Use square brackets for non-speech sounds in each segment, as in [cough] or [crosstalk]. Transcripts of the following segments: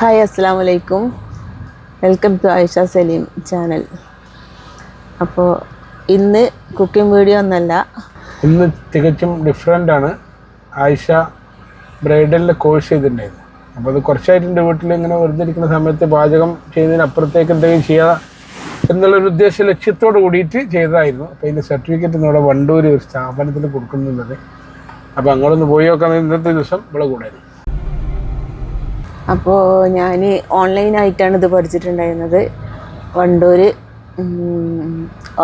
Hi അസ്സാം വലൈക്കും welcome to Ayisha Salim channel. അപ്പോൾ ഇന്ന് കുക്കിംഗ് വീഡിയോ ഒന്നല്ല. ഇന്ന് തികച്ചും ഡിഫറെന്റ് ആണ്. ആയിഷ ബ്രൈഡലിൽ കോഴ്സ് ചെയ്തിട്ടുണ്ടായിരുന്നു. അപ്പോൾ അത് കുറച്ചായിട്ട് എന്റെ വീട്ടിൽ ഇങ്ങനെ വെറുതെ ഇരിക്കുന്ന സമയത്ത് പാചകം ചെയ്യുന്നതിനപ്പുറത്തേക്ക് എന്തെങ്കിലും ചെയ്യുക എന്നുള്ളൊരു ഉദ്ദേശ ലക്ഷ്യത്തോട് കൂടിയിട്ട് ചെയ്തതായിരുന്നു. അപ്പോൾ ഇതിന്റെ സർട്ടിഫിക്കറ്റ് ഇന്നിവിടെ വണ്ടൂർ ഒരു സ്ഥാപനത്തിൽ കൊടുക്കുന്നുള്ളത് അപ്പോൾ അങ്ങോട്ടൊന്ന് പോയി നോക്കാൻ ഇന്നത്തെ ദിവസം ഇവിടെ കൂടെ അപ്പോൾ ഞാൻ ഓൺലൈനായിട്ടാണ് ഇത് പഠിച്ചിട്ടുണ്ടായിരുന്നത്. വണ്ടൂർ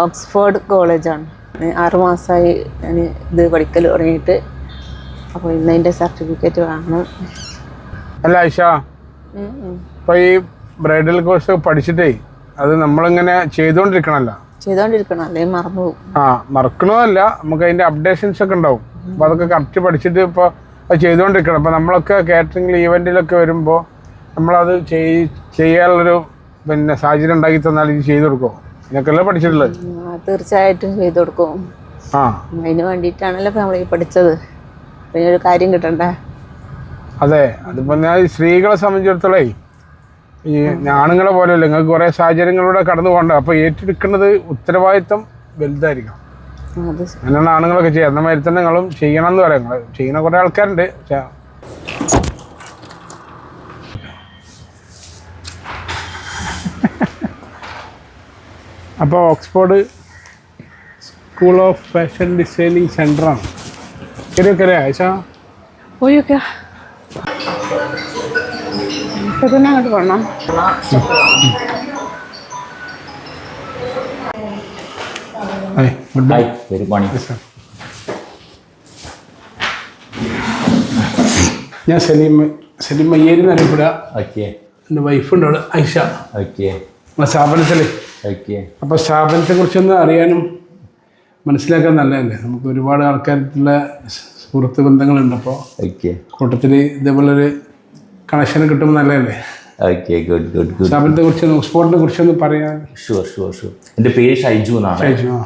ഓക്സ്ഫോർഡ് കോളേജാണ്. ആറ് മാസമായി ഞാൻ ഇത് പഠിക്കൽ തുടങ്ങിയിട്ട്. അപ്പോൾ ഇന്ന് അതിന്റെ സർട്ടിഫിക്കറ്റ് വാങ്ങണം. അല്ല ഐഷ. ഇപ്പോൾ ഈ ബ്രൈഡൽ കോഴ്സ് പഠിച്ചിട്ടേ അത് നമ്മളിങ്ങനെ ചെയ്തുകൊണ്ടിരിക്കണല്ലോ ചെയ്തുകൊണ്ടിരിക്കണം അല്ലെങ്കിൽ മറന്നു പോകും ആ മറക്കണമല്ല നമുക്ക് അതിന്റെ അപ്ഡേഷൻസ് ഒക്കെ ഉണ്ടാവും. അപ്പോൾ അതൊക്കെ കറക്റ്റ് പഠിച്ചിട്ട് ഇപ്പോൾ അത് ചെയ്തുകൊണ്ടിരിക്കണം. അപ്പോൾ നമ്മളൊക്കെ കാറ്ററിംഗിൽ ഈവെന്റിലൊക്കെ വരുമ്പോൾ നമ്മളത് ചെയ് ചെയ്യാനുള്ളൊരു പിന്നെ സാഹചര്യം ഉണ്ടാക്കി തന്നാൽ ഇത് ചെയ്തു കൊടുക്കുമോ ഇതൊക്കെയല്ലേ പഠിച്ചിട്ടുള്ളത്? തീർച്ചയായിട്ടും ചെയ്തു കൊടുക്കും. ആ. അതിന് വേണ്ടിയിട്ടാണല്ലോ നമ്മൾ ഈ പഠിച്ചത്. പിന്നെ ഒരു കാര്യം കിട്ടണ്ടേ? അതെ. അതിപ്പോൾ ഞാൻ സ്ത്രീകളെ സംബന്ധിച്ചിടത്തോളേ ഈ ആണുങ്ങളെ പോലെയല്ല നിങ്ങൾക്ക് കുറേ സാഹചര്യങ്ങളിലൂടെ കടന്നു പോകണ്ട അപ്പോൾ ഏറ്റെടുക്കുന്നത് ഉത്തരവാദിത്തം വലുതായിരിക്കണം. അങ്ങനെയാണ് ആണുങ്ങളൊക്കെ ചെയ്യുക. എന്ന മാതിരി തന്നെ നിങ്ങളും ചെയ്യണം എന്ന് പറയാം. നിങ്ങൾ ചെയ്യുന്ന കുറേ ആൾക്കാരുണ്ട്. [laughs] അപ്പോൾ Oxford school of fashion designing സെന്ററാണ് ശരിയൊക്കെ അല്ലേ ആയിഷ? പോയൊക്കെ ഇപ്പൊ തന്നെ അങ്ങോട്ട് പോകണം ഗുഡ് ഹായ് വെരി മോർണിംഗ് ഞാൻ സലീം സലീം മയ്യേരി എന്നറിയപ്പെടുക ഓക്കെ എന്റെ വൈഫുണ്ട് അവിടെ ഐഷ. ഓക്കെ നമ്മളെ സ്ഥാപനത്തിൽ ഓക്കെ അപ്പോൾ സ്ഥാപനത്തെക്കുറിച്ചൊന്ന് അറിയാനും മനസ്സിലാക്കാൻ നല്ലതല്ലേ? നമുക്ക് ഒരുപാട് ആൾക്കാരുള്ള സുഹൃത്ത് ബന്ധങ്ങളുണ്ട് അപ്പോൾ ഓക്കെ കൂട്ടത്തിൽ ഇതേപോലൊരു കണക്ഷൻ കിട്ടുമ്പോൾ നല്ലതല്ലേ? ഓക്കെ ഗുഡ് ഗുഡ് ഗുഡ് സ്ഥാപനത്തെ കുറിച്ച് ഓക്സ്ഫോർഡിനെ കുറിച്ച് ഒന്ന് പറയാം ഷുവർ ഷുവർ ഷുവർ എന്റെ പേര് ഷൈജു എന്നാണ്.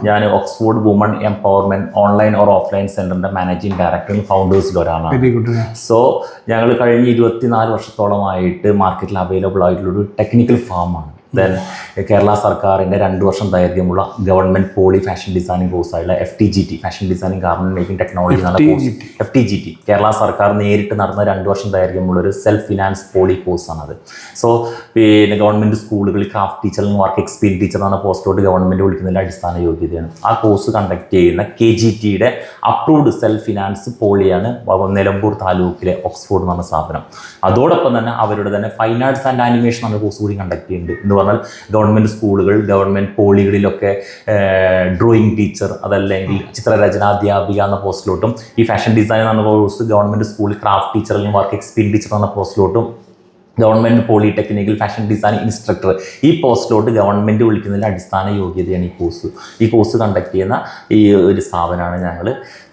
ഞാൻ Oxford women empowerment online or offline സെന്ററിന്റെ മാനേജിംഗ് ഡയറക്ടറും ഫൗണ്ടേഴ്സിൽ ഒരാളാണ്. സോ ഞങ്ങൾ കഴിഞ്ഞ ഇരുപത്തിനാല് വർഷത്തോളമായിട്ട് മാർക്കറ്റിൽ അവൈലബിൾ ആയിട്ടുള്ള ഒരു ടെക്നിക്കൽ ഫാമാണ് ദെൻ കേരള സർക്കാരിന്റെ രണ്ട് വർഷം ദൈർഘ്യമുള്ള government poly fashion designing കോഴ്സായുള്ള F T G T fashion designing garment making technology എന്നുള്ള course F T G T Kerala സർക്കാർ നേരിട്ട് നടന്ന രണ്ട് വർഷം ദൈർഘ്യമുള്ള ഒരു സെൽഫ് ഫിനാൻസ് പോളി കോഴ്സാണത് സോ പിന്നെ ഗവൺമെന്റ് സ്കൂളുകളിൽ craft teacher work experience teacher എന്ന പോസ്റ്റോട്ട് ഗവൺമെന്റ് വിളിക്കുന്നതിന്റെ അടിസ്ഥാന യോഗ്യതയാണ്. ആ കോഴ്സ് കണ്ടക്ട് ചെയ്യുന്ന കെ ജി ടിയുടെ അപ്രൂവ്ഡ് സെൽഫ് ഫിനാൻസ് പോളിയാണ് നിലമ്പൂർ താലൂക്കിലെ ഓക്സ്ഫോർഡ് എന്ന് പറഞ്ഞ സ്ഥാപനം. അതോടൊപ്പം തന്നെ അവരുടെ തന്നെ ഫൈൻ ആർട്സ് ആൻഡ് ആനിമേഷൻ എന്ന കോഴ്സ് കൂടി കണ്ടക്ട് ചെയ്യുന്നുണ്ട്. എന്ന് പറഞ്ഞാൽ ഗവൺമെന്റ് സ്കൂളുകൾ ഗവൺമെന്റ് പോളികളിലൊക്കെ ഡ്രോയിങ് ടീച്ചർ അതല്ലെങ്കിൽ ചിത്രരചനാധ്യാപിക എന്ന പോസ്റ്റിലോട്ടും ഈ ഫാഷൻ ഡിസൈൻ എന്ന കോഴ്സ് ഗവൺമെന്റ് സ്കൂളിൽ ക്രാഫ്റ്റ് ടീച്ചർ അല്ലെങ്കിൽ വർക്ക് എക്സ്പീരിയൻ ടീച്ചർ എന്ന പോസ്റ്റിലോട്ടും government polytechnical fashion design instructor. ഈ പോസ്റ്റിലോട്ട് ഗവൺമെന്റ് വിളിക്കുന്നതിൽ അടിസ്ഥാന യോഗ്യതയാണ് ഈ കോഴ്സ് ഈ കോഴ്സ് കണ്ടക്ട് ചെയ്യുന്ന ഈ ഒരു സ്ഥാപനമാണ് ഞങ്ങൾ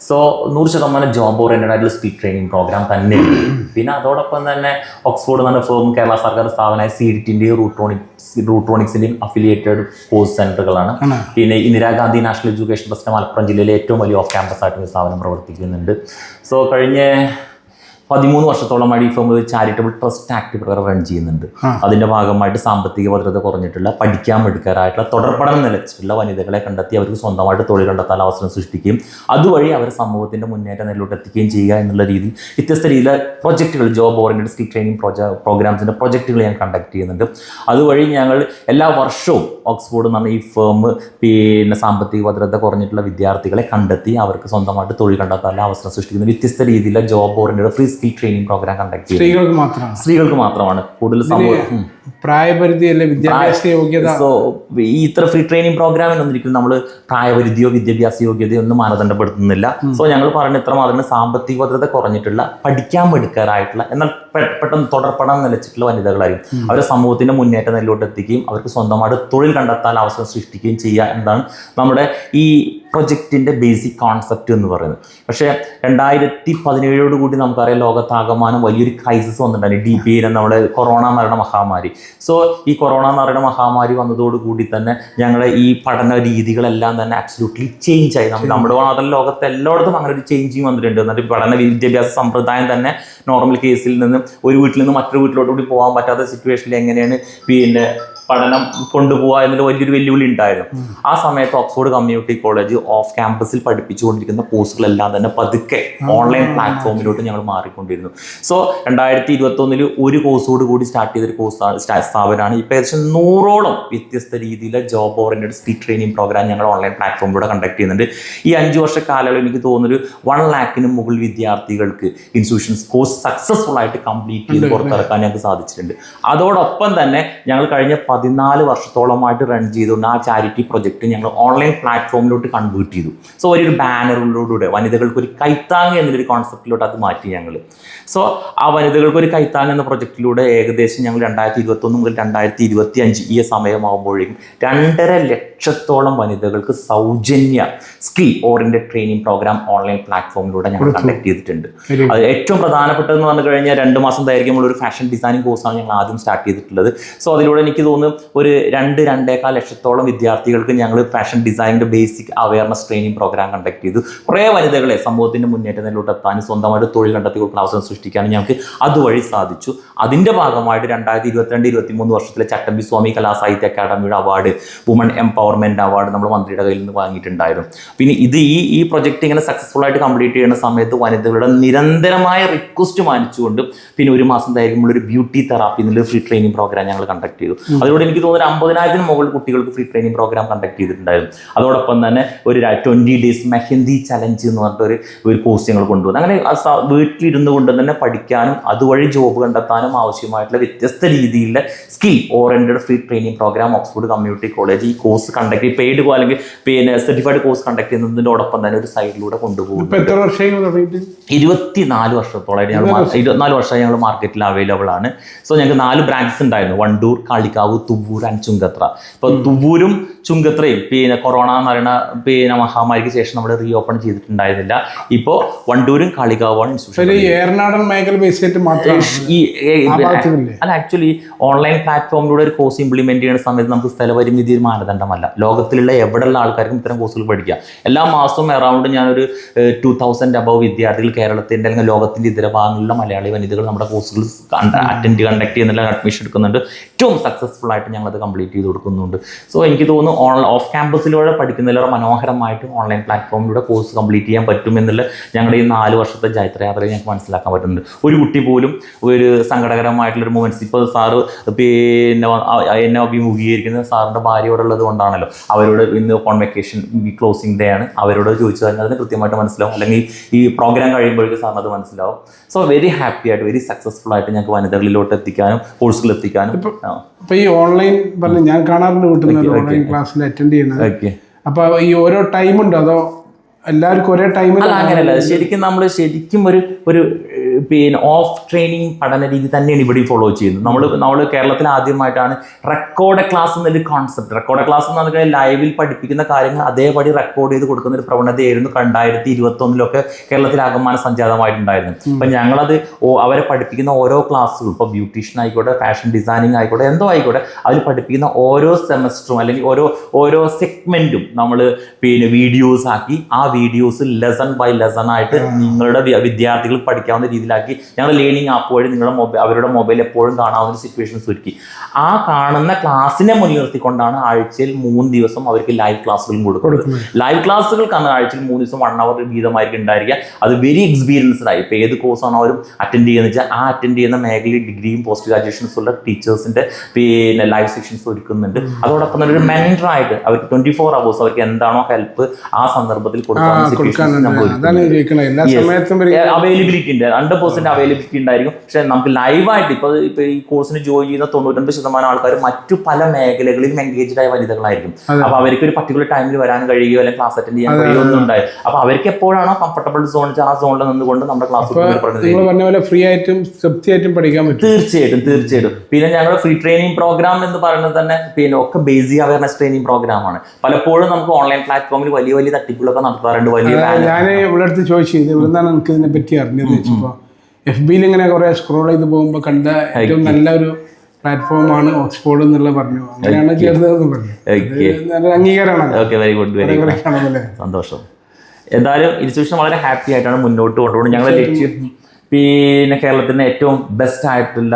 സോ നൂറ് ശതമാനം ജോബ് ഓറിയന്റഡ് ആയിട്ടുള്ള സ്പീഡ് ട്രെയിനിങ് പ്രോഗ്രാം തന്നെ പിന്നെ അതോടൊപ്പം തന്നെ ഓക്സ്ഫോർഡ് എന്ന ഫേം കേരള സർക്കാർ സ്ഥാപനമായ സി ഡിറ്റിന്റെയും റൂട്രോണിക്സ് റൂട്രോണിക്സിന്റെയും അഫിലിയേറ്റഡ് കോഴ്സ് സെന്ററുകളാണ്? പിന്നെ Indira Gandhi national education trust Malappuram ജില്ലയിലെ ഏറ്റവും വലിയ ഓഫ് ക്യാമ്പസ് ആയിട്ട് സ്ഥാപനം പ്രവർത്തിക്കുന്നുണ്ട്. സോ കഴിഞ്ഞ പതിമൂന്ന് വർഷത്തോളമായി ഈ ഫേം ഒരു ചാരിറ്റബിൾ ട്രസ്റ്റ് ആക്ട് പ്രകാരം റൺ ചെയ്യുന്നുണ്ട്. അതിന്റെ ഭാഗമായിട്ട് സാമ്പത്തിക ഭദ്രത കുറഞ്ഞിട്ടുള്ള പഠിക്കാൻ മിടുക്കാരായിട്ടുള്ള തുടർപഠനം നിലച്ചിട്ടുള്ള വനിതകളെ കണ്ടെത്തി അവർക്ക് സ്വന്തമായിട്ട് തൊഴിൽ കണ്ടെത്താൻ അവസരം സൃഷ്ടിക്കുകയും അതുവഴി അവർ സമൂഹത്തിന്റെ മുന്നേറ്റ നിലയിലോട്ട് എത്തിക്കുകയും ചെയ്യുക എന്നുള്ള രീതിയിൽ വ്യത്യസ്ത രീതിയിലെ പ്രൊജക്റ്റുകൾ ജോബ് ഓറിയന്റഡ് സ്കിൽ ട്രെയിനിങ് പ്രൊജ പ്രോഗ്രാംസിന്റെ പ്രൊജക്റ്റുകൾ ഞാൻ കണ്ടക്ട് ചെയ്യുന്നുണ്ട്. അതുവഴി ഞങ്ങൾ എല്ലാ വർഷവും ഓക്സ്ഫോർഡ് എന്ന് പറഞ്ഞ ഈ ഫേം പിന്നെ സാമ്പത്തിക ഭദ്രത കുറഞ്ഞിട്ടുള്ള വിദ്യാർത്ഥികളെ കണ്ടെത്തി അവർക്ക് സ്വന്തമായിട്ട് തൊഴിൽ കണ്ടെത്താനുള്ള അവസരം സൃഷ്ടിക്കുന്ന വ്യത്യസ്ത രീതിയിലുള്ള job oriented free skill training program conduct ചെയ്യുന്നത്. സ്ത്രീകൾക്ക് മാത്രമാണ്. സ്ത്രീകൾക്ക് മാത്രമാണ് കൂടുതൽ സമൂഹം. ഉം. പ്രായപരിധി വിദ്യാഭ്യാസ യോഗ്യത? സോ ഈ ഇത്ര ഫ്രീ ട്രെയിനിങ് പ്രോഗ്രാമിന് ഒരിക്കലും നമ്മൾ പ്രായപരിധിയോ വിദ്യാഭ്യാസ യോഗ്യതയോ ഒന്നും മാനദണ്ഡപ്പെടുത്തുന്നില്ല. സോ ഞങ്ങൾ പറഞ്ഞ ഇത്ര മാത്രം സാമ്പത്തിക ഭദ്രത കുറഞ്ഞിട്ടുള്ള പഠിക്കാൻ മിടുക്കാരായിട്ടുള്ള എന്നാൽ പെട്ടെന്ന് തുടർപ്പെടാൻ നിലച്ചിട്ടുള്ള വനിതകളായിരിക്കും. അവരെ സമൂഹത്തിന്റെ മുന്നേറ്റ നിലയിലോട്ട് എത്തിക്കുകയും അവർക്ക് സ്വന്തമായിട്ട് തൊഴിൽ കണ്ടെത്താൻ അവസരം സൃഷ്ടിക്കുകയും ചെയ്യുക എന്നതാണ് നമ്മുടെ ഈ പ്രൊജക്റ്റിന്റെ ബേസിക് കോൺസെപ്റ്റ് എന്ന് പറയുന്നത്. പക്ഷേ രണ്ടായിരത്തി പതിനേഴോട് കൂടി നമുക്കറിയാം ലോകത്താകമാനം വലിയൊരു ക്രൈസിസ് വന്നിട്ടുണ്ടായിരുന്നു ഡി പി നമ്മുടെ കൊറോണ മരണ മഹാമാരി. സോ ഈ കൊറോണ എന്ന് പറയുന്ന മഹാമാരി വന്നതോടുകൂടി തന്നെ ഞങ്ങളെ ഈ പഠന രീതികളെല്ലാം തന്നെ അബ്സലൂട്ട്ലി ചേഞ്ച് ആയി. നമ്മൾ നമ്മുടെ മാത്രം ലോകത്ത് എല്ലായിടത്തും അങ്ങനെ ഒരു ചേഞ്ചിങ് വന്നിട്ടുണ്ട്. എന്നിട്ട് പഠന വിദ്യാഭ്യാസ സമ്പ്രദായം തന്നെ നോർമൽ കേസിൽ നിന്ന് ഒരു വീട്ടിൽ നിന്ന് മറ്റൊരു വീട്ടിലോട്ട് കൂടി പോകാൻ പറ്റാത്ത സിറ്റുവേഷനിൽ എങ്ങനെയാണ് പിന്നെ പഠനം കൊണ്ടുപോകുക എന്നൊരു വലിയൊരു വെല്ലുവിളി ഉണ്ടായിരുന്നു. ആ സമയത്ത് ഓക്സ്ഫോർഡ് കമ്മ്യൂണിറ്റി കോളേജ് ഓഫ് ക്യാമ്പസിൽ പഠിപ്പിച്ചുകൊണ്ടിരിക്കുന്ന കോഴ്സുകളെല്ലാം തന്നെ പതുക്കെ ഓൺലൈൻ പ്ലാറ്റ്ഫോമിലോട്ട് ഞങ്ങൾ മാറിക്കൊണ്ടിരുന്നു. സോ രണ്ടായിരത്തി ഇരുപത്തി ഒന്നിൽ ഒരു കോഴ്സോട് കൂടി സ്റ്റാർട്ട് ചെയ്തൊരു കോഴ്സ് സ്ഥാപനമാണ് ഇപ്പം ഏകദേശം നൂറോളം വ്യത്യസ്ത രീതിയിലെ job oriented skill training program ഞങ്ങൾ ഓൺലൈൻ പ്ലാറ്റ്ഫോമിലൂടെ കണ്ടക്ട് ചെയ്യുന്നുണ്ട്. ഈ അഞ്ച് വർഷ കാലയളവിൽ എനിക്ക് തോന്നുന്നൊരു വൺ ലാക്കിന് മുകളിൽ വിദ്യാർത്ഥികൾക്ക് ഇൻസ്റ്റിറ്റ്യൂഷൻസ് കോഴ്സ് സക്സസ്ഫുൾ ആയിട്ട് കംപ്ലീറ്റ് ചെയ്ത് പുറത്തിറക്കാൻ ഞങ്ങൾക്ക് സാധിച്ചിട്ടുണ്ട്. അതോടൊപ്പം തന്നെ ഞങ്ങൾ കഴിഞ്ഞ പതിനാല് വർഷത്തോളമായിട്ട് റൺ ചെയ്തുകൊണ്ട് ആ ചാരിറ്റി പ്രൊജക്റ്റ് ഞങ്ങൾ ഓൺലൈൻ പ്ലാറ്റ്ഫോമിലോട്ട് കൺവേർട്ട് ചെയ്തു. സോ ഒരു ബാനറിലൂടെ വനിതകൾക്ക് ഒരു കൈത്താങ് എന്നൊരു കോൺസെപ്റ്റിലോട്ട് അത് മാറ്റി ഞങ്ങൾ സോ ആ വനിതകൾക്ക് ഒരു കൈത്താങ് എന്ന പ്രൊജക്റ്റിലൂടെ ഏകദേശം ഞങ്ങൾ രണ്ടായിരത്തി ഇരുപത്തൊന്ന് മുതൽ രണ്ടായിരത്തി ഇരുപത്തി അഞ്ച് ഈ സമയമാകുമ്പോഴേക്കും രണ്ടര ലക്ഷത്തോളം വനിതകൾക്ക് സൗജന്യ skill oriented training program online പ്ലാറ്റ്ഫോമിലൂടെ ഞങ്ങൾ കണ്ടക്ട് ചെയ്തിട്ടുണ്ട്. അത് ഏറ്റവും പ്രധാനപ്പെട്ടതെന്ന് പറഞ്ഞു കഴിഞ്ഞാൽ രണ്ട് മാസം ദൈർഘ്യമുള്ള ഒരു ഫാഷൻ ഡിസൈനിങ് കോഴ്സാണ് ഞങ്ങൾ ആദ്യം സ്റ്റാർട്ട് ചെയ്തിട്ടുള്ളത്. സോ അതിലൂടെ എനിക്ക് തോന്നുന്നു ഒരു രണ്ട് രണ്ടേക്കാൽ ലക്ഷത്തോളം വിദ്യാർത്ഥികൾക്ക് ഞങ്ങൾ ഫാഷൻ ഡിസൈനിന്റെ basic awareness training program conduct ചെയ്തു. കുറേ വനിതകളെ സമൂഹത്തിന്റെ മുന്നേറ്റത്തിലോട്ട് എത്താനും സ്വന്തമായിട്ട് തൊഴിൽ കണ്ടെത്തി കൊടുക്കുന്ന അവസരം സൃഷ്ടിക്കാനും ഞങ്ങൾക്ക് അതുവഴി സാധിച്ചു. അതിന്റെ ഭാഗമായിട്ട് രണ്ടായിരത്തി ഇരുപത്തിരണ്ട് ഇരുപത്തി മൂന്ന് വർഷത്തിലെ ചട്ടമ്പി സ്വാമി കലാ സാഹിത്യ അക്കാദമിയുടെ അവാർഡ് വുമൺ എംപവർമെന്റ് അവാർഡ് നമ്മൾ മന്ത്രിയുടെ കയ്യിൽ നിന്ന് വാങ്ങിയിട്ടുണ്ടായിരുന്നു. പിന്നെ ഇത് ഈ ഈ പ്രൊജക്റ്റ് ഇങ്ങനെ സക്സസ്ഫുൾ ആയിട്ട് കംപ്ലീറ്റ് ചെയ്യുന്ന സമയത്ത് വനിതകളുടെ നിരന്തരമായ റിക്വസ്റ്റ് മാനിച്ചുകൊണ്ട് പിന്നെ ഒരു മാസം ദൈർഘ്യമുള്ള ഒരു ബ്യൂട്ടി തെറാപ്പി എന്നുള്ള ഫ്രീ ട്രെയിനിങ് പ്രോഗ്രാം ഞങ്ങൾ കണ്ടക്ട് ചെയ്തു. അതിലൂടെ എനിക്ക് തോന്നുന്നു അമ്പതിനായിരത്തിന് മുകളിൽ കുട്ടികൾക്ക് ഫ്രീ ട്രെയിനിങ് പ്രോഗ്രാം കണ്ടക്ട് ചെയ്തിട്ടുണ്ടായിരുന്നു. അതോടൊപ്പം തന്നെ ഒരു ട്വന്റി ഡേയ്സ് മെഹന്തി ചലഞ്ച് എന്ന് പറഞ്ഞിട്ട് ഒരു ഒരു കോഴ്സ് ഞങ്ങൾ കൊണ്ടുവന്നു. അങ്ങനെ വീട്ടിലിരുന്നു കൊണ്ട് തന്നെ പഠിക്കാനും അതുവഴി ജോബ് കണ്ടെത്താനും ആവശ്യമായിട്ടുള്ള വ്യത്യസ്ത രീതിയിലുള്ള skill oriented free training program Oxford community college ഈ കോഴ്സ് കണ്ടക്ട് പെയ്ഡ് അല്ലെങ്കിൽ പിന്നെ സർട്ടിഫൈഡ് കോഴ്സ് കണ്ടക്ട് ചെയ്യുന്നതിനോടൊപ്പം തന്നെ ഒരു സൈഡിലൂടെ കൊണ്ടുപോകും ഇരുപത്തിനാല് വർഷത്തോളമായിട്ട് ഞങ്ങൾ ഇരുപത്തിനാല് വർഷമായി ഞങ്ങൾ മാർക്കറ്റിൽ അവൈലബിൾ ആണ്. സോ ഞങ്ങൾക്ക് നാല് ബ്രാഞ്ചസ് ഉണ്ടായിരുന്നു. വണ്ടൂർ കാളിക്കാവ് തുവ്വൂർ ആൻഡ് ചുങ്കത്ര ഇപ്പോൾ തുവ്വൂരും ചുങ്കത്രയും പിന്നെ കൊറോണ എന്ന് പറയുന്ന പിന്നെ മഹാമാരിക്ക് ശേഷം നമ്മൾ റീ ഓപ്പൺ ചെയ്തിട്ടുണ്ടായിരുന്നില്ല. ഇപ്പോൾ വണ്ടൂരും കാളിക്കാവുമാണ് ഇൻസ്റ്റിറ്റ്യൂഷൻ അല്ല ആക്ച്വലി ഓൺലൈൻ പ്ലാറ്റ്ഫോമിലൂടെ ഒരു കോഴ്സ് ഇംപ്ലിമെന്റ് ചെയ്യുന്ന സമയത്ത് നമുക്ക് സ്ഥലപരിമിതി ഒരു മാനദണ്ഡമല്ല. ലോകത്തിലുള്ള എവിടെയുള്ള ആൾക്കാർക്കും ഇത്തരം കോഴ്സുകൾ പഠിക്കാം. എല്ലാ മാസവും അറൗണ്ട് ഞാനൊരു ടു തൗസൻഡ് അബവ് വിദ്യാർത്ഥികൾ കേരളത്തിന്റെ അല്ലെങ്കിൽ ലോകത്തിന്റെ ഇതര ഭാഗങ്ങളിലുള്ള മലയാളി വനിതകൾ നമ്മുടെ കോഴ്സുകൾ അറ്റൻഡ് കണ്ടക്ട് ചെയ്യുന്നില്ല അഡ്മിഷൻ എടുക്കുന്നുണ്ട്. ഏറ്റവും സക്സസ്ഫുൾ ആയിട്ട് ഞങ്ങൾ അത് കംപ്ലീറ്റ് ചെയ്ത് കൊടുക്കുന്നുണ്ട്. സോ എനിക്ക് തോന്നുന്നു ഓൺ ഓഫ് ക്യാമ്പസിലൂടെ പഠിക്കുന്നതിലേറെ മനോഹരമായിട്ട് ഓൺലൈൻ പ്ലാറ്റ്ഫോമിലൂടെ കോഴ്സ് കംപ്ലീറ്റ് ചെയ്യാൻ പറ്റും എന്നുള്ള ഞങ്ങളുടെ ഈ നാല് വർഷത്തെ ജൈത്രയാത്രയിൽ ഞങ്ങൾക്ക് മനസ്സിലാക്കാൻ പറ്റുന്നുണ്ട്. ഒരു കുട്ടി പോലും ഒരു സങ്കടകരമായിട്ടുള്ള ഒരു മൊമെന്റ്സ് ഇപ്പോൾ സാറ് പിന്നെ എന്നെ അഭിമുഖീകരിക്കുന്നത് സാറിന്റെ ഭാര്യയോടുള്ളത് കൊണ്ടാണല്ലോ. അവരോട് ഇന്ന് ഓൺ വെക്കേഷൻ ക്ലോസിംഗ് ഡേ ആണ്. അവരോട് ചോദിച്ചു കഴിഞ്ഞാൽ അതിന് കൃത്യമായിട്ട് മനസ്സിലാവും. അല്ലെങ്കിൽ ഈ പ്രോഗ്രാം കഴിയുമ്പോഴേക്കും സാറിന് അത് മനസ്സിലാവും. സോ വെരി ഹാപ്പി ആയിട്ട് വെരി സക്സസ്ഫുൾ ആയിട്ട് ഞങ്ങൾക്ക് വനിതകളിലോട്ട് എത്തിക്കാനും കോഴ്സുകൾ എത്തിക്കാനും. അപ്പൊ ഈ ഓൺലൈൻ പറഞ്ഞു ഞാൻ കാണാറുണ്ട് വീട്ടിൽ ഓൺലൈൻ ക്ലാസ്സിൽ അറ്റൻഡ് ചെയ്യുന്നത്. അപ്പൊ ഈ ഓരോ ടൈം ഉണ്ടോ? അതോ എല്ലാവർക്കും ഒരേ ടൈമിൽ അങ്ങനെയല്ല. ശരിക്കും നമ്മൾ ശരിക്കും ഒരു ഒരു പിന്നെ ഓഫ് ട്രെയിനിങ് പഠന രീതി തന്നെയാണ് ഇവിടെ ഫോളോ ചെയ്യുന്നത്. നമ്മൾ നമ്മൾ കേരളത്തിൽ ആദ്യമായിട്ടാണ് റെക്കോർഡ് ക്ലാസ് എന്നൊരു കോൺസെപ്റ്റ് റെക്കോർഡ് ക്ലാസ് എന്ന് പറഞ്ഞാൽ ലൈവിൽ പഠിപ്പിക്കുന്ന കാര്യങ്ങൾ അതേപടി റെക്കോർഡ് ചെയ്ത് കൊടുക്കുന്ന ഒരു പ്രവണതയായിരുന്നു രണ്ടായിരത്തി ഇരുപത്തൊന്നിലൊക്കെ കേരളത്തിൽ ആകമാനം സംജാതമായിട്ടുണ്ടായിരുന്നു അപ്പം ഞങ്ങളത് അവരെ പഠിപ്പിക്കുന്ന ഓരോ ക്ലാസ്സുകളും ഇപ്പോൾ ബ്യൂട്ടീഷ്യൻ ആയിക്കോട്ടെ ഫാഷൻ ഡിസൈനിങ് ആയിക്കോട്ടെ എന്തോ ആയിക്കോട്ടെ അതിൽ പഠിപ്പിക്കുന്ന ഓരോ സെമസ്റ്ററും അല്ലെങ്കിൽ ഓരോ ഓരോ സെഗ്മെന്റും നമ്മൾ പിന്നെ വീഡിയോസ് ആക്കി ആ വീഡിയോസ് ലെസൺ ബൈ ലെസൺ ആയിട്ട് നിങ്ങളുടെ വിദ്യാർത്ഥികൾ പഠിക്കാവുന്ന രീതിയിലാക്കി ഞങ്ങൾ ലേണിംഗ് ആപ്പ് വഴി നിങ്ങളുടെ മൊബൈൽ അവരുടെ മൊബൈൽ എപ്പോഴും കാണാവുന്ന സിറ്റുവേഷൻസ് ഒരുക്കി. ആ കാണുന്ന ക്ലാസ്സിനെ മുൻനിർത്തിക്കൊണ്ടാണ് ആഴ്ചയിൽ മൂന്ന് ദിവസം അവർക്ക് ലൈവ് ക്ലാസ്സുകളും കൊടുക്കുന്നത്. ലൈവ് ക്ലാസ്സുകൾക്കാണ് ആഴ്ചയിൽ മൂന്ന് ദിവസം വൺ അവർ വീതമായിരിക്കും ഉണ്ടായിരിക്കുക. അത് വെരി എക്സ്പീരിയൻസ്ഡ് ആയി. ഇപ്പോൾ ഏത് കോഴ്സാണ് അവരും അറ്റൻഡ് ചെയ്യുന്നത് വെച്ചാൽ ആ അറ്റൻഡ് ചെയ്യുന്ന മേഖലയിൽ ഡിഗ്രിയും പോസ്റ്റ് ഗ്രാജുവേഷൻസ് ഉള്ള ടീച്ചേഴ്സിന്റെ പിന്നെ ലൈവ് സെഷൻസ് ഒരുക്കുന്നുണ്ട്. അതോടൊപ്പം തന്നെ ഒരു മെന്ററായിട്ട് അവർക്ക് ട്വന്റി ഫോർ അവേഴ്സ് അവർക്ക് എന്താണോ ഹെൽപ്പ് ആ സന്ദർഭത്തിൽ കൊടുക്കാൻ അവൈലബിലിറ്റി ഉണ്ട്. ഹൺഡ്രഡ് പെർസെന്റ് അവൈലബിലിറ്റി ഉണ്ടായിരിക്കും. പക്ഷെ നമുക്ക് ലൈവായിട്ട് ഇപ്പൊ ഇപ്പൊ ഈ കോഴ്സിന് ജോയിൻ ചെയ്യുന്ന തൊണ്ണൂറ്റൊൻപത് ശതമാനം ആൾക്കാർ മറ്റു പല മേഖലകളിലും എൻഗേജ്ഡ് ആയ വനിതകളായിരിക്കും. അപ്പൊ അവർക്ക് ഒരു പർട്ടിക്കുലർ ടൈമിൽ വരാൻ കഴിയുകയോ അല്ലെങ്കിൽ ക്ലാസ് അറ്റൻഡ് ചെയ്യാൻ കഴിയുമോ ഒന്നും ഉണ്ടായി. അപ്പൊ അവർക്ക് എപ്പോഴാണോ കംഫർട്ടബിൾ സോൺ ആ സോണിൽ നിന്നുകൊണ്ട് നമ്മുടെ ക്ലാസ് ഫ്രീ ആയിട്ടും ആയിട്ടും പഠിക്കാൻ പറ്റും. തീർച്ചയായിട്ടും തീർച്ചയായിട്ടും. പിന്നെ ഞങ്ങളുടെ ഫ്രീ ട്രെയിനിങ് പ്രോഗ്രാം എന്ന് പറയുന്നത് തന്നെ പിന്നെ ഒക്കെ ബേസിക് അവയർനെസ് ട്രെയിനിങ് പ്രോഗ്രാം ആണ്. പലപ്പോഴും നമുക്ക് ഓൺലൈൻ പ്ലാറ്റ്ഫോമിൽ വലിയ വലിയ തട്ടിപ്പുകളൊക്കെ നടത്താറുണ്ട് വലിയ ഞാൻ ഇവിടെ അടുത്ത് ചോദിച്ചു ഇത് ഇവിടുന്നാണ് എനിക്ക് ഇതിനെ പറ്റി അറിഞ്ഞത് എഫ് ബിയിൽ ഇങ്ങനെ കുറെ സ്ക്രോൾ ചെയ്ത് പോകുമ്പോൾ കണ്ട ഏറ്റവും നല്ല ഒരു പ്ലാറ്റ്ഫോമാണ് ഓക്സ്ഫോർഡ് എന്നുള്ള പറഞ്ഞു. അങ്ങനെയാണ് ചേർന്നതെന്ന് പറഞ്ഞു. അംഗീകാരമാണ് സന്തോഷം. എന്തായാലും ഇൻസ്റ്റിറ്റ്യൂഷൻ വളരെ ഹാപ്പി ആയിട്ടാണ് മുന്നോട്ട് കൊണ്ടുപോകുന്നത്. ഞങ്ങളുടെ ലക്ഷ്യം പിന്നെ കേരളത്തിന് ഏറ്റവും ബെസ്റ്റ് ആയിട്ടുള്ള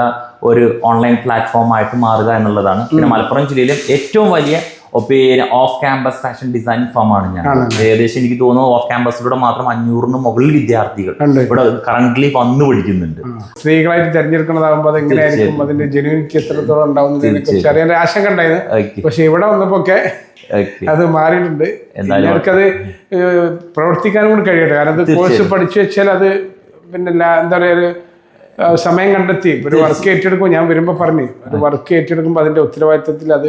ഒരു ഓൺലൈൻ പ്ലാറ്റ്ഫോം ആയിട്ട് മാറുക എന്നുള്ളതാണ്. പിന്നെ മലപ്പുറം ജില്ലയിലെ ഏറ്റവും വലിയ പിന്നെ off campus fashion design firm ആണ് ഞാൻ. ഏകദേശം എനിക്ക് തോന്നുന്നു ഓഫ് ക്യാമ്പസിലൂടെ മാത്രം അഞ്ഞൂറിന് മുകളിൽ വിദ്യാർത്ഥികൾ. ഇവിടെ കറന്റ് വന്നു പഠിക്കുന്നുണ്ട്. സ്ത്രീകളായിട്ട് തിരഞ്ഞെടുക്കുന്നതാകുമ്പോൾ അതിന്റെ ജെനുവിനിറ്റി എത്രത്തോളം ഉണ്ടാവുന്നതിനെ കുറിച്ച് അറിയാൻ ഒരു ആശങ്ക ഉണ്ടായിരുന്നു പക്ഷെ ഇവിടെ വന്നപ്പോ ഒക്കെ അത് മാറിയിട്ടുണ്ട്. അവർക്കത് പ്രവർത്തിക്കാനും കൂടി കഴിയട്ടെ. കാരണം കോഴ്സ് പഠിച്ചു വെച്ചാൽ അത് പിന്നെ എന്താ പറയാ ഒരു ആ, സമയം കണ്ടെത്തി. ഒരു വർക്ക് ഏറ്റെടുക്കും ഞാൻ വരുമ്പോ പറഞ്ഞു. ഒരു വർക്ക് ഏറ്റെടുക്കുമ്പോൾ അതിന്റെ ഉത്തരവാദിത്തത്തിൽ അത്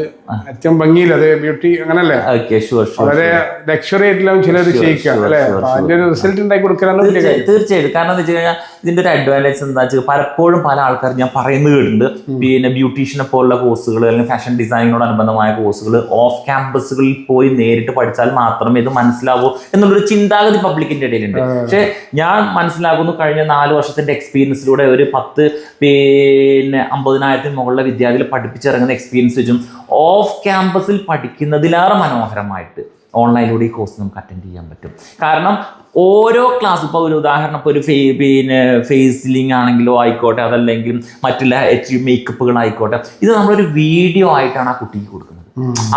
ഏറ്റവും ഭംഗിയിൽ അത് ബ്യൂട്ടി അങ്ങനല്ലേ? വളരെ ലക്ഷറി ആയിട്ടില്ല ചിലർ ചെയ്യിക്കാം അല്ലെ? അതിന്റെ ഒരു റിസൾട്ട് ഉണ്ടാക്കി കൊടുക്കാനാണ് തീർച്ചയായിട്ടും. കാരണം എന്താ വെച്ച് കഴിഞ്ഞാൽ ഇതിന്റെ ഒരു അഡ്വാന്റേജ് എന്താ വെച്ചാൽ പലപ്പോഴും പല ആൾക്കാർ ഞാൻ പറയുന്നത് കേട്ടിട്ടുണ്ട്. പിന്നെ ബ്യൂട്ടീഷ്യനെ പോലുള്ള കോഴ്സുകൾ അല്ലെങ്കിൽ ഫാഷൻ ഡിസൈനിനോടനുബന്ധമായ കോഴ്സുകൾ ഓഫ് ക്യാമ്പസുകളിൽ പോയി നേരിട്ട് പഠിച്ചാൽ മാത്രമേ ഇത് മനസ്സിലാവൂ എന്നുള്ളൊരു ചിന്താഗതി പബ്ലിക്കിന്റെ ഇടയിലുണ്ട്. പക്ഷെ ഞാൻ മനസ്സിലാക്കുന്നു കഴിഞ്ഞ നാല് വർഷത്തിന്റെ എക്സ്പീരിയൻസിലൂടെ ഒരു പത്ത് പിന്നെ അമ്പതിനായിരത്തിന് മുകളിലെ വിദ്യാർത്ഥികൾ പഠിപ്പിച്ചിറങ്ങുന്ന എക്സ്പീരിയൻസ് വെച്ചും ഓഫ് ക്യാമ്പസിൽ പഠിക്കുന്നതിലേറെ മനോഹരമായിട്ട് ഓൺലൈനിലൂടെ ഈ കോഴ്സ് നമുക്ക് അറ്റൻഡ് ചെയ്യാൻ പറ്റും. കാരണം ഓരോ ക്ലാസ് ഇപ്പോൾ ഒരു ഉദാഹരണം ഇപ്പോൾ ഒരു ഫേ പിന്നെ ഫേസിലിംഗ് ആണെങ്കിലോ ആയിക്കോട്ടെ അതല്ലെങ്കിൽ മറ്റുള്ള എച്ച് മേക്കപ്പുകളായിക്കോട്ടെ ഇത് നമ്മളൊരു വീഡിയോ ആയിട്ടാണ് ആ കുട്ടിക്ക് കൊടുക്കുന്നത്.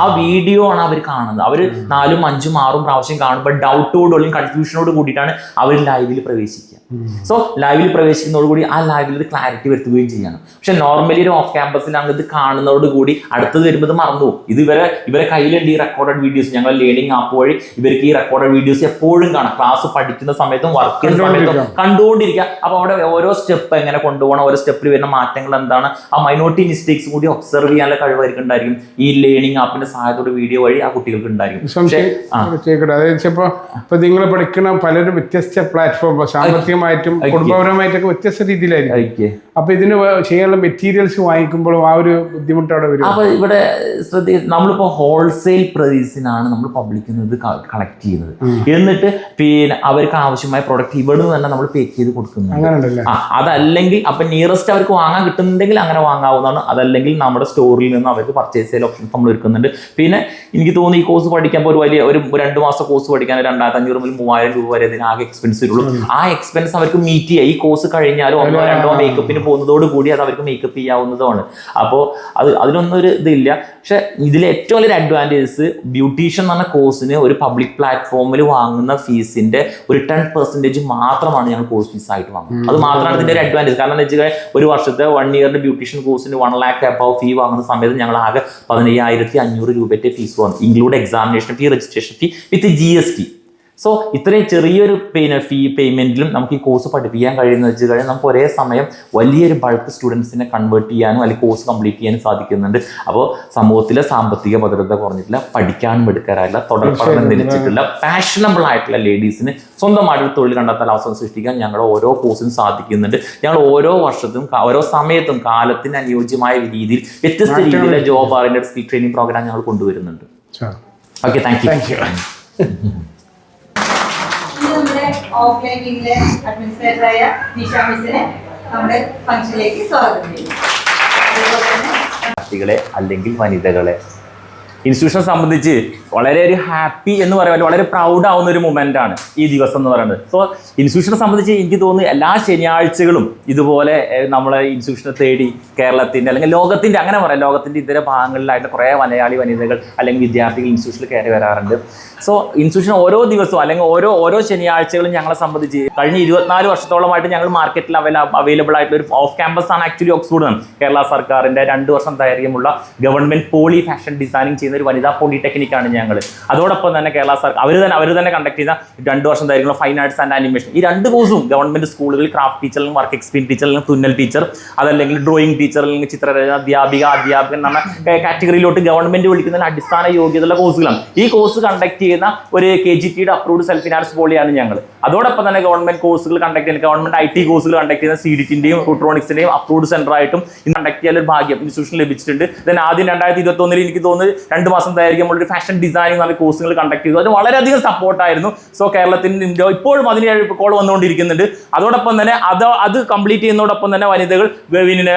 ആ വീഡിയോ ആണ് അവർ കാണുന്നത്. അവർ നാലും അഞ്ചും ആറും പ്രാവശ്യം കാണുമ്പോൾ ഡൗട്ടോടും അല്ലെങ്കിൽ കൺഫ്യൂഷനോട് കൂടിയിട്ടാണ് അവർ ലൈവിൽ പ്രവേശിക്കുക. സോ ലൈവിൽ പ്രവേശിക്കുന്നതോടുകൂടി ആ ലൈവിൽ ഒരു ക്ലാരിറ്റി വരുത്തുകയും ചെയ്യണം. പക്ഷെ നോർമലി ഒരു ഓഫ് ക്യാമ്പസിലാണ് ഇത് കാണുന്നതോട് കൂടി അടുത്തത് വരുമ്പോൾ ഇത് മറന്നു പോകും. ഇത് ഇവരെ ഇവരെ കയ്യിലുണ്ട് ഈ റെക്കോർഡഡ് വീഡിയോസ് ഞങ്ങൾ ലേണിംഗ് ആപ്പ് വഴി ഇവർക്ക് ഈ റെക്കോർഡഡ് വീഡിയോസ് എപ്പോഴും കാണാം. ക്ലാസ് പഠിക്കുന്ന സമയത്തും വർക്ക് ചെയ്യുന്ന സമയത്തും കണ്ടുകൊണ്ടിരിക്കുക അപ്പോൾ അവിടെ ഓരോ സ്റ്റെപ്പ് എങ്ങനെ കൊണ്ടുപോകണം ഓരോ സ്റ്റെപ്പിൽ വരുന്ന മാറ്റങ്ങൾ എന്താണ്? ആ മൈനോറിറ്റി മിസ്റ്റേക്സ് കൂടി ഒബ്സർവ് ചെയ്യാനുള്ള കഴിവായിരിക്കും ഉണ്ടായിരിക്കും ഈ ലേണിംഗ് ആപ്പിന്റെ സഹായത്തോടെ വീഡിയോ വഴി ആ കുട്ടികൾക്ക് ഉണ്ടായിരിക്കും. അതായത് വെച്ചപ്പോ ഇപ്പൊ നിങ്ങൾ പഠിക്കുന്ന പലരും വ്യത്യസ്ത പ്ലാറ്റ്ഫോം സാമ്പത്തികമായിട്ടും കുടുംബപരമായിട്ടൊക്കെ വ്യത്യസ്ത രീതിയിലായിരിക്കും. അപ്പൊ ഇതിന് ചെയ്യാനുള്ള മെറ്റീരിയൽസ് വാങ്ങിക്കുമ്പോഴും ആ ഒരു ബുദ്ധിമുട്ട് അവിടെ വരും. അപ്പൊ ഇവിടെ ശ്രദ്ധ നമ്മളിപ്പോ ഹോൾസെയിൽ പ്രൈസിനാണ് നമ്മൾ പബ്ലിക്കുന്നത് കളക്ട് ചെയ്യുന്നത്. എന്നിട്ട് പിന്നെ അവർക്ക് ആവശ്യമായ പ്രൊഡക്റ്റ് ഇവിടെ നിന്ന് തന്നെ നമ്മൾ പേക്ക് ചെയ്ത് കൊടുക്കുന്നത് അതല്ലെങ്കിൽ അപ്പൊ നിയറസ്റ്റ് അവർക്ക് വാങ്ങാൻ കിട്ടുന്നുണ്ടെങ്കിൽ അങ്ങനെ വാങ്ങാവുന്നതാണ്. അതല്ലെങ്കിൽ നമ്മുടെ സ്റ്റോറിൽ നിന്ന് അവർക്ക് പർച്ചേസ് ചെയ്യൽ ഓപ്ഷൻ നമ്മൾ ഒരുക്കുന്നുണ്ട്. പിന്നെ എനിക്ക് തോന്നുന്നു ഈ കോഴ്സ് പഠിക്കാൻ ഒരു വലിയ ഒരു രണ്ട് മാസം കോഴ്സ് പഠിക്കാൻ രണ്ടായിരത്തി അഞ്ഞൂറ് മുതൽ മൂവായിരം രൂപ വരെ ഇതിന് ആകെ എക്സ്പെൻസ് വരുള്ളൂ ആ എക്സ്പെൻസ് അവർക്ക് മീറ്റ് ചെയ്യുക ഈ കോഴ്സ് കഴിഞ്ഞാലും ഒന്നോ രണ്ടോ മേക്കപ്പിന് പോകുന്നതോട് കൂടി അത് അവർക്ക് മേക്കപ്പ് ചെയ്യാവുന്നതുമാണ് അപ്പോൾ അത് അതിനൊന്നും ഒരു ഇതില്ല. പക്ഷെ ഇതിലെ ഏറ്റവും വലിയൊരു അഡ്വാന്റേജസ് ബ്യൂട്ടീഷ്യൻ എന്ന് പറഞ്ഞ കോഴ്സിന് ഒരു പബ്ലിക് പ്ലാറ്റ്ഫോമിൽ വാങ്ങുന്ന ഫീസിന്റെ ഒരു ടെൻ പെർസെന്റേജ് മാത്രമാണ് ഞങ്ങൾ കോഴ്സ് ഫീസ് ആയിട്ട് വാങ്ങുന്നത്. അത് മാത്രമാണ് ഇതിന്റെ ഒരു അഡ്വാന്റേജ് കാരണം എന്താ വെച്ചാൽ ഒരു വർഷത്തെ വൺ ഇയറിന്റെ ബ്യൂട്ടീഷ്യൻ കോഴ്സിന് വൺ ലാക്ക് അബവ് ഫീ വാങ്ങുന്ന സമയത്ത് ഞങ്ങൾ ആകെ പതിനയ്യായിരത്തി അഞ്ഞൂറ് രൂപയുടെ ഫീസ് വന്നു. Include examination fee registration fee with G S T so ഇത്രയും ചെറിയൊരു പിന്നെ ഫീ പേയ്മെന്റിലും നമുക്ക് ഈ കോഴ്സ് പഠിപ്പിക്കാൻ കഴിയുന്ന വെച്ച് കഴിഞ്ഞാൽ നമുക്ക് ഒരേ സമയം വലിയൊരു ബൾക്ക് സ്റ്റുഡൻസിനെ കൺവേർട്ട് ചെയ്യാനും അല്ലെങ്കിൽ കോഴ്സ് കംപ്ലീറ്റ് ചെയ്യാനും സാധിക്കുന്നുണ്ട്. അപ്പോൾ സമൂഹത്തിലെ സാമ്പത്തിക ഭദ്രത കുറഞ്ഞിട്ടില്ല പഠിക്കാനും എടുക്കാറില്ല തുടർ പഠനം നിലച്ചിട്ടില്ല പാഷനബിൾ ആയിട്ടുള്ള ലേഡീസിന് സ്വന്തമായിട്ട് തൊഴിൽ കണ്ടെത്താൻ അവസരം സൃഷ്ടിക്കാൻ ഞങ്ങളുടെ ഓരോ കോഴ്സിനും സാധിക്കുന്നുണ്ട്. ഞങ്ങൾ ഓരോ വർഷത്തും ഓരോ സമയത്തും കാലത്തിന് അനുയോജ്യമായ രീതിയിൽ വ്യത്യസ്ത രീതിയിലെ ജോബ് ആറിന്റെ സ്കിൽ ട്രെയിനിങ് പ്രോഗ്രാം ഞങ്ങൾ കൊണ്ടുവരുന്നുണ്ട്. ഓക്കെ താങ്ക് യു നമ്മുടെ ഓഫ്ലൈൻ വിങ്ങിലെ അഡ്മിനിസ്ട്രേറ്ററായ നിഷ മിസ്സിനെ നമ്മുടെ ഫംഗ്ഷനിലേക്ക് സ്വാഗതം ചെയ്യുന്നു. അതുപോലെ തന്നെ കുട്ടികളെ അല്ലെങ്കിൽ വനിതകളെ ഇൻസ്റ്റിറ്റ്യൂഷനെ സംബന്ധിച്ച് വളരെ ഒരു ഹാപ്പി എന്ന് പറയാൻ വളരെ പ്രൗഡ് ആവുന്ന ഒരു മൊമെന്റ് ആണ് ഈ ദിവസം എന്ന് പറയുന്നത്. സോ ഇൻസ്റ്റിറ്റ്യൂഷനെ സംബന്ധിച്ച് എനിക്ക് തോന്നുന്നു എല്ലാ ശനിയാഴ്ചകളും ഇതുപോലെ നമ്മളെ ഇൻസ്റ്റിറ്റ്യൂഷനെ തേടി കേരളത്തിന്റെ അല്ലെങ്കിൽ ലോകത്തിന്റെ അങ്ങനെ പറയാം ലോകത്തിന്റെ ഇതര ഭാഗങ്ങളിലായിട്ട് കുറേ മലയാളി വനിതകൾ അല്ലെങ്കിൽ വിദ്യാർത്ഥികൾ ഇൻസ്റ്റിറ്റ്യൂഷനിൽ കയറി വരാറുണ്ട്. സോ ഇൻസ്റ്റിറ്റ്യൂഷൻ ഓരോ ദിവസവും അല്ലെങ്കിൽ ഓരോ ഓരോ ശനിയാഴ്ചകളും ഞങ്ങളെ സംബന്ധിച്ച് കഴിഞ്ഞ ഇരുപത്തിനാല് വർഷത്തോളമായിട്ട് ഞങ്ങൾ മാർക്കറ്റിൽ അവൈല അവൈലബിൾ ആയിട്ടുള്ള ഒരു ഓഫ് ക്യാമ്പസ് ആണ് ആക്ച്വലി ഓക്സ്ഫോർഡ് കേരള സർക്കാരിന്റെ രണ്ട് വർഷം ദൈർഘ്യമുള്ള ഗവൺമെന്റ് പോളി ഫാഷൻ ഡിസൈനിങ് ചെയ്യുന്ന ഒരു വനിതാ പോളിടെക്നിക് ആണ് ഞങ്ങൾ അതോടൊപ്പം തന്നെ കേരള സർക്കാർ അവർ തന്നെ അവർ തന്നെ കണ്ടക്ട് ചെയ്ത രണ്ട് വർഷം ദൈർഘ്യമുള്ള ഫൈൻ ആർട്സ് ആൻഡ് ആനിമേഷൻ ഈ രണ്ട് കോഴ്സും ഗവൺമെന്റ് സ്കൂളുകളിൽ ക്രാഫ്റ്റ് ടീച്ചർ അല്ലെങ്കിൽ വർക്ക് എക്സ്പീരിയൻ ടീച്ചർ അല്ലെങ്കിൽ തുന്നൽ ടീച്ചർ അതല്ലെങ്കിൽ ഡ്രോയിങ് ടീച്ചർ അല്ലെങ്കിൽ ചിത്രരചന അധ്യാപിക അധ്യാപകൻ എന്ന കാറ്റഗറിയിലോട്ട് ഗവൺമെന്റ് വിളിക്കുന്ന അടിസ്ഥാന യോഗ്യതയുള്ള കോഴ്സുകളാണ് ഈ കോഴ്സ് കണ്ടക്ട് ചെയ്യുന്ന ഒരു കെ ജി ടിയുടെ അപ്രൂവ്ഡ് സെൽഫ് ഫിനാൻസ് പോളിയാണ് ഞങ്ങൾ അതോടൊപ്പം തന്നെ ഗവൺമെന്റ് കോഴ്സുകൾ കണ്ടക്ട് ചെയ്യുന്ന ഗവൺമെന്റ് ഐ ടി കോഴ്സുകൾ കണ്ടക്ട് ചെയ്യുന്ന സിഡിറ്റിന്റെയും ഇലക്ട്രോണിക്സിന്റെയും അപ്രൂവ്ഡ് സെന്റർ ആയിട്ടും ഇന്ന് കണ്ടക്ട് ചെയ്യാൻ ഒരു ഭാഗ്യം ഇൻസ്റ്റിറ്റ്യൂഷൻ ലഭിച്ചിട്ടുണ്ട്. ദെൻ ആദ്യം രണ്ടായിരത്തി ഇരുപത്തി ഒന്നിൽ എനിക്ക് തോന്നുന്നത് രണ്ട് മാസം ദൈർഘ്യമുള്ള ഒരു ഫാഷൻ ഡിസൈനിങ് നമ്മൾ കോഴ്സുകൾ കണ്ടക്ട് ചെയ്തു. അത് വളരെയധികം സപ്പോർട്ടായിരുന്നു സോ കേരളത്തിന് ഇപ്പോഴും അതിന് കോൾ വന്നുകൊണ്ടിരിക്കുന്നുണ്ട്. അതോടൊപ്പം തന്നെ അത് അത് കംപ്ലീറ്റ് ചെയ്യുന്നതോടൊപ്പം തന്നെ വനിതകൾ പിന്നെ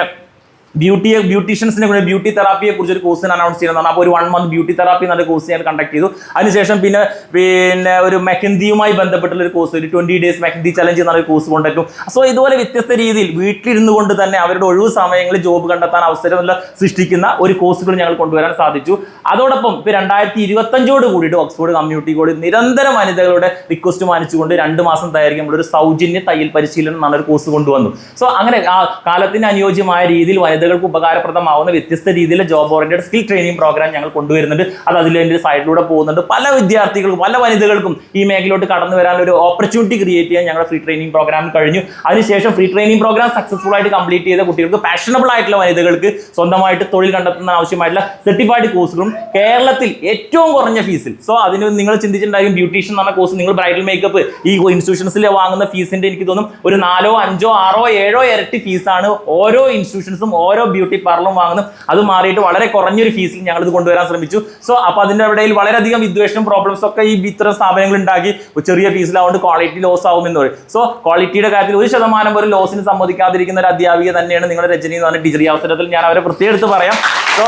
ബ്യൂട്ടി ബ്യൂട്ടീഷ്യൻസിനെ കൂടെ ബ്യൂട്ടി തെറാപ്പിയെ കുറിച്ച് ഒരു ഞാൻ അനൗൺസ് ചെയ്യുന്നതാണ് അപ്പോൾ ഒരു വൺ മന്ത് ബ്യൂട്ടി തെറാപ്പി എന്നൊരു കോഴ്സ് ഞാൻ കണ്ടക്ട് ചെയ്തു. അതിനുശേഷം പിന്നെ പിന്നെ ഒരു മെഹന്തിയുമായി ബന്ധപ്പെട്ടുള്ള ഒരു കോഴ്സ് ഒരു ട്വന്റി ഡേയ്സ് മെഹന്തി ചലഞ്ച് എന്നൊരു കോഴ്സ് കൊണ്ടുവരും സോ ഇതുപോലെ വ്യത്യസ്ത രീതിയിൽ വീട്ടിലിരുന്നു കൊണ്ട് തന്നെ അവരുടെ ഒഴിവ് സമയങ്ങളിൽ ജോബ് കണ്ടെത്താൻ അവസരം സൃഷ്ടിക്കുന്ന ഒരു കോഴ്സുകൾ ഞങ്ങൾ കൊണ്ടുവരാൻ സാധിച്ചു. അതോടൊപ്പം ഇപ്പൊ രണ്ടായിരത്തി ഇരുപത്തഞ്ചോട് കൂടിയിട്ട് ഓക്സ്ഫോർഡ് കമ്മ്യൂണിറ്റി കോളേജ് നിരന്തരം വനിതകളുടെ റിക്വസ്റ്റ് മാനിച്ചുകൊണ്ട് രണ്ട് മാസം തയ്യാറിക്കുമ്പോൾ ഒരു സൗജന്യ തയ്യൽ പരിശീലനം എന്നൊരു കോഴ്സ് കൊണ്ടുവന്നു. സോ അങ്ങനെ ആ കാലത്തിന് അനുയോജ്യമായ രീതിയിൽ വനിതകൾക്ക് ഉപകാരപ്രദമാവുന്ന വ്യത്യസ്ത രീതിയിലെ job oriented skill training programme ഞങ്ങൾ കൊണ്ടുവരുന്നുണ്ട്. അത് അതിന്റെ സൈഡിലൂടെ പോകുന്നുണ്ട്. പല വിദ്യാർത്ഥികൾക്കും പല വനിതകൾക്കും ഈ മേഖലയിലോട്ട് കടന്നു വരാൻ ഒരു ഓപ്പർച്യൂണിറ്റി ക്രിയേറ്റ് ചെയ്യാൻ ഞങ്ങളുടെ ഫ്രീ ട്രെയിനിങ് പ്രോഗ്രാം കഴിഞ്ഞു. അതിനുശേഷം ഫ്രീ ട്രെയിനിങ് പ്രോഗ്രാം സക്സസ്ഫുൾ ആയിട്ട് കംപ്ലീറ്റ് ചെയ്ത കുട്ടികൾക്ക് പാഷനബിൾ ആയിട്ടുള്ള വനിതകൾക്ക് സ്വന്തമായിട്ട് തൊഴിൽ കണ്ടെത്തുന്ന ആവശ്യമായിട്ടുള്ള സർട്ടിഫൈഡ് കോഴ്സുകളും കേരളത്തിൽ ഏറ്റവും കുറഞ്ഞ ഫീസിൽ സോ അതിന് നിങ്ങൾ ചിന്തിച്ചിട്ടുണ്ടായിരിക്കും ബ്യൂട്ടീഷ്യൻ എന്ന കോഴ്സ് നിങ്ങൾ ബ്രൈഡൽ മേക്കപ്പ് ഈ ഇൻസ്റ്റിറ്റ്യൂഷൻസിൽ വാങ്ങുന്ന ഫീസിന്റെ എനിക്ക് തോന്നും ഒരു നാലോ അഞ്ചോ ആറോ ഏഴോ ഇരട്ടി ഫീസാണ് ഓരോ ഇൻസ്റ്റിറ്റ്യൂഷൻസും ഓരോ ബ്യൂട്ടി പാർലറും വാങ്ങുന്നു. അത് മാറിയിട്ട് വളരെ കുറഞ്ഞൊരു ഫീസിൽ ഞങ്ങൾ ഇത് കൊണ്ടുവരാൻ ശ്രമിച്ചു. സോ അപ്പോൾ അതിന്റെ ഇടയിൽ വളരെയധികം വിദ്വേഷനും പ്രോബ്ലംസ് ഒക്കെ ഈ ഇത്തരം സ്ഥാപനങ്ങൾ ഉണ്ടാക്കി. ചെറിയ ഫീസിലാവുകൊണ്ട് ക്വാളിറ്റി ലോസ് ആവുമെന്ന് പറയും. സോ ക്വാളിറ്റിയുടെ കാര്യത്തിൽ ഒരു ശതമാനം പോലും ലോസിന് സമ്മതിക്കാതിരിക്കുന്ന ഒരു അധ്യാപിക തന്നെയാണ് നിങ്ങളുടെ രജനി എന്ന് പറഞ്ഞ ടീച്ചർ ഈ അവസരത്തിൽ ഞാൻ അവരെ പ്രത്യേകം എടുത്ത് പറയാം. സോ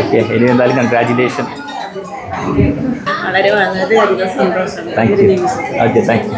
ഓക്കെ ഇനി എന്തായാലും കൺഗ്രാറ്റുലേഷൻ വളരെ വളരെയധികം സന്തോഷം. Thank you okay thank you